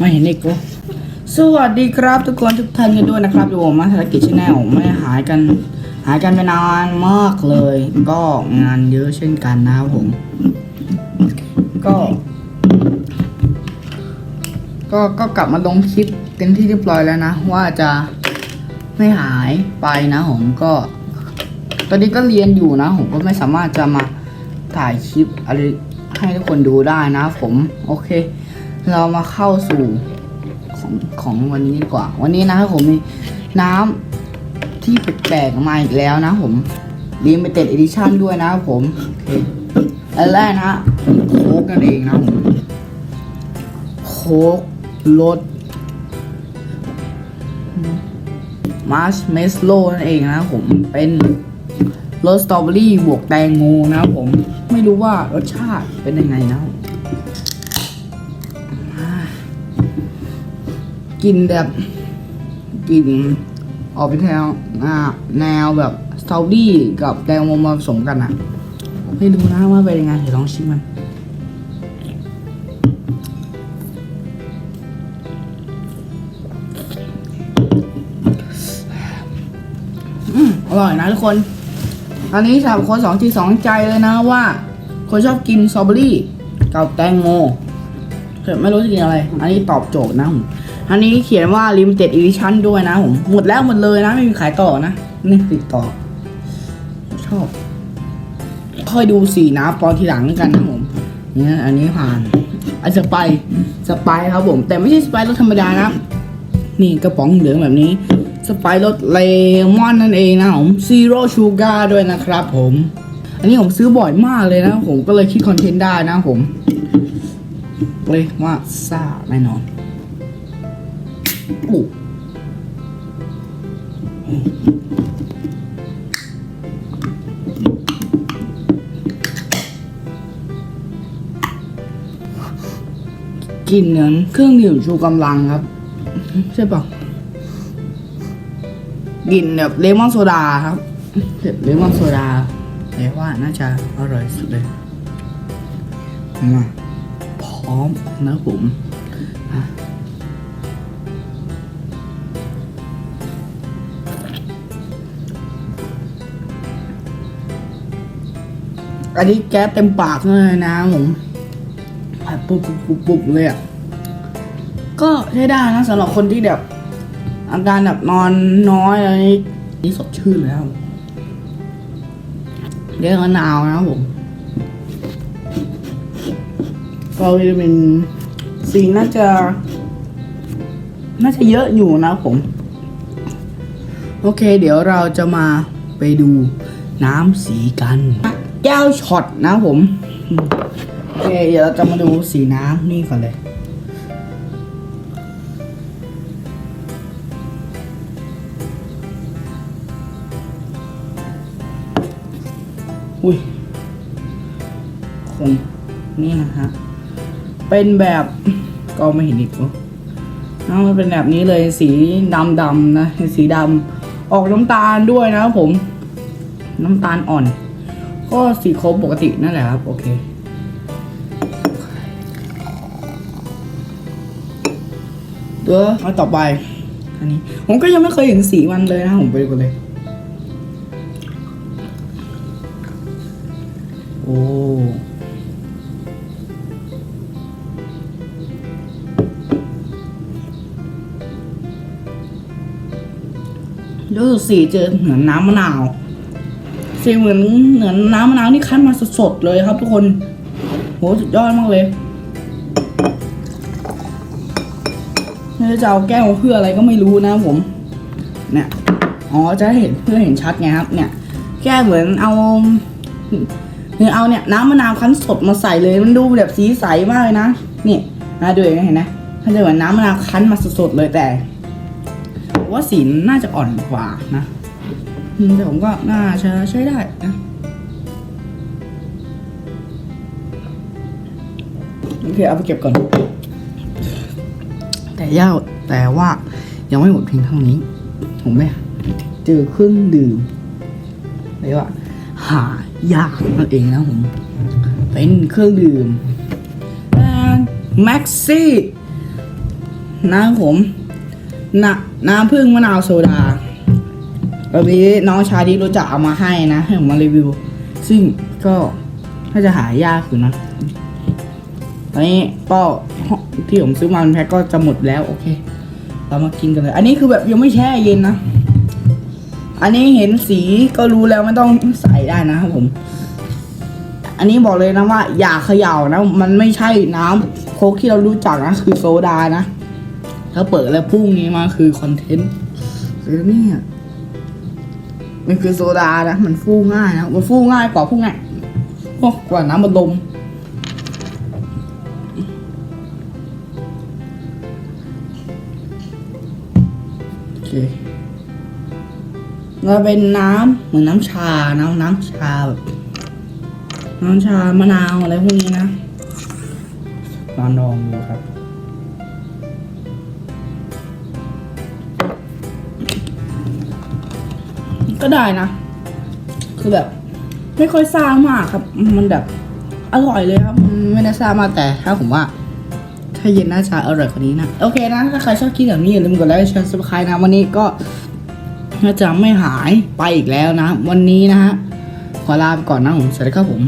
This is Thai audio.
ม่เห็นอีกกูสวัสดีครับทุกคนทุกท่านกันด้วยนะครับอยู่ผมมาธารกิจชแนลไม่หายกัน หายกันไปนานมากเลย ก็งานเยอะเช่นกันนะครับผม ก็ ก็ก็กลับมาลงคลิปเต็มที่เรียบร้อยแล้วนะ ว่าจะไม่หายไปนะผมก็ ตอนนี้ก็เรียนอยู่นะ ผมก็ไม่สามารถจะมาถ่ายคลิปอะไรให้ทุกคนดูได้นะผม โอเค เรามาเข้าสู่ของของวันนี้ดีกว่า วันนี้นะครับผมมีน้ำที่แปลกๆมาอีกแล้วนะผมดีมเต็ดเอดิชั่นด้วยนะครับผมอันแรกนะฮะโค้กนั่นเองนะผมโค้กรสมาร์ชเมสโลนั่นเองนะผมเป็นรสสตรอเบอรี่บวกแตงโมนะครับผมไม่รู้ว่ารสชาติเป็นยังไงนะ ครับกินแบบกลิ่นออกไปแนวแนวแบบสตรอเบอรี่กับแตงโมมาผสมกันอะไม่ดูนะว่าเป็นยังไงเดี๋ยวลองชิมมันอร่อยนะทุกคน อันนี้สำหรับคนสองทีสองใจเลยนะว่า คนชอบกินสตรอเบอรี่กับแตงโมเกิดไม่รู้จะกินอะไร อันนี้ตอบโจทย์นะผม อันนี้เขียนว่า limited edition ด้วยนะผมหมดแล้วหมดเลยนะไม่มีขายต่อนะนี่ติดต่อ ชอบค่อยดูสีนะปอนทีหลังแล้วกันนะผมเนี่ยอันนี้ผ่านอันสไปร์สไปร์ครับผม แต่ไม่ใช่สไปร์รสธรรมดานะนี่กระป๋องเหลืองแบบนี้สไปร์รสเลมอนนั่นเองนะผมซีโร่ชูการ์ด้วยนะครับผม อันนี้ผมซื้อบ่อยมากเลยนะผมก็เลยคิดคอนเทนต์ได้นะผมเลยว่าซ่าแน่นอน ปุ๊กลินเหมือนเครื่องดื่มชูกำลังครับ ใช่ปะกลิ่นแบบเลมอนโซดาครับแบบเลมอนโซดาแต่ว่าน่าจะอร่อยสุดเลยมาพร้อมนะผม อันนี้แก๊สเต็มปากเลยนะผมผัดปุ๊บปุ๊บปุ๊บปุ๊บเลยอะก็ใช้ได้นะสำหรับคนที่แบบอาการแบบนอนน้อยอะไรนี้นี่สดชื่นแล้วเรียกมะนาวนะครับผม ก็วิตามินซีน่าจะ น่าจะเยอะอยู่นะผม โอเค เดี๋ยวเราจะมาไปดูน้ำสีกัน แก้วช็อตนะผมโอเคเดี๋ยวเราจะมาดูสีน้ำนี่ก่อนเลยอุ้ยคงนี่นะฮะเป็นแบบก็ไม่เห็นอีกวะนะมันเป็นแบบนี้เลยสีดำดำนะสีดำออกน้ำตาลด้วยนะผม น้ำตาลอ่อน ก็สีโครบปกตินั่นแหละครับ โอเคเดี๋ยวมาต่อไป อันนี้ ผมก็ยังไม่เคยเห็นสีมันเลยนะ ผมไปดูกันเลย โอ้รู้สึกสีเจอเหมือนน้ำมะนาว สีเหมือนเหมือนน้ำมะนาวที่คั้นมาสดๆเลยครับ ทุกคนโหสุดยอดมากเลยไม่รู้จะเอาแก้วเพื่ออะไรก็ไม่รู้นะผม เนี่ยอ๋อจะเห็นเพื่อเห็นชัดไงครับ เนี่ย แก้เหมือนเอาคือเอาเนี่ยน้ำมะนาวคั้นสดมาใส่เลยมันดูแบบสีใสมากเลยนะนี่นะดูองนะเห็นไหมมันจะเหมือนน้ำมะนาวคั้นมาสดๆเลยแต่ว่าสีน่าจะอ่อนกว่านะ อืมแต่ผมก็น่าจะใช้ได้นะโอเคเอาไปเก็บก่อน แต่ย่าแต่ว่ายังไม่หมดเพียงเท่านี้ ผมไม่เจอเครื่องดื่มเรียกว่า หายากนั่นเองนะผม เป็นเครื่องดื่มแม็กซี่นะผมน้ำน้ำผึ้งมะนาวโซดา วันนี้น้องชายที่รู้จักเอามาให้นะให้ผมมารีวิว ซึ่งก็น่าจะหายากอยู่นะตอนนี้ก็ที่ผมซื้อมาเป็นแพ็คก็จะหมดแล้วโอเค เรามากินกันเลย อันนี้คือแบบยังไม่แช่เย็นนะ อันนี้เห็นสีก็รู้แล้วไม่ต้องใส่ได้นะครับผม อันนี้บอกเลยนะว่า อย่าเขย่านะ มันไม่ใช่น้ำโค้กที่เรารู้จักนะ คือโซดานะ ถ้าเปิดแล้วพุ่งนี้มาคือคอนเทนต์คือเนี่ย มันคือโซดานะ มันฟูง่ายนะ มันฟูง่ายกว่าพวกไงพวกกว่าน้ำบัดลมโอเคเราเป็นน้ำเหมือนน้ำชานะน้ำชาแบบน้ำชามะนาวอะไรพวกนี้นะลองลองดูครับ ก็ได้นะ คือแบบ ไม่ค่อยซ่ามากครับ มันแบบอร่อยเลยครับ มันไม่ได้ซ่ามากแต่ถ้าผมว่า ถ้าเย็นน่าจะอร่อยกว่านี้นะ โอเคนะ ถ้าใครชอบกินแบบนี้อย่าลืมกดไลค์แชร์ซับสไครต์นะ วันนี้ก็น่าจะไม่หายไปอีกแล้วนะ วันนี้นะฮะขอลาไปก่อนนะผมสวัสดีครับผม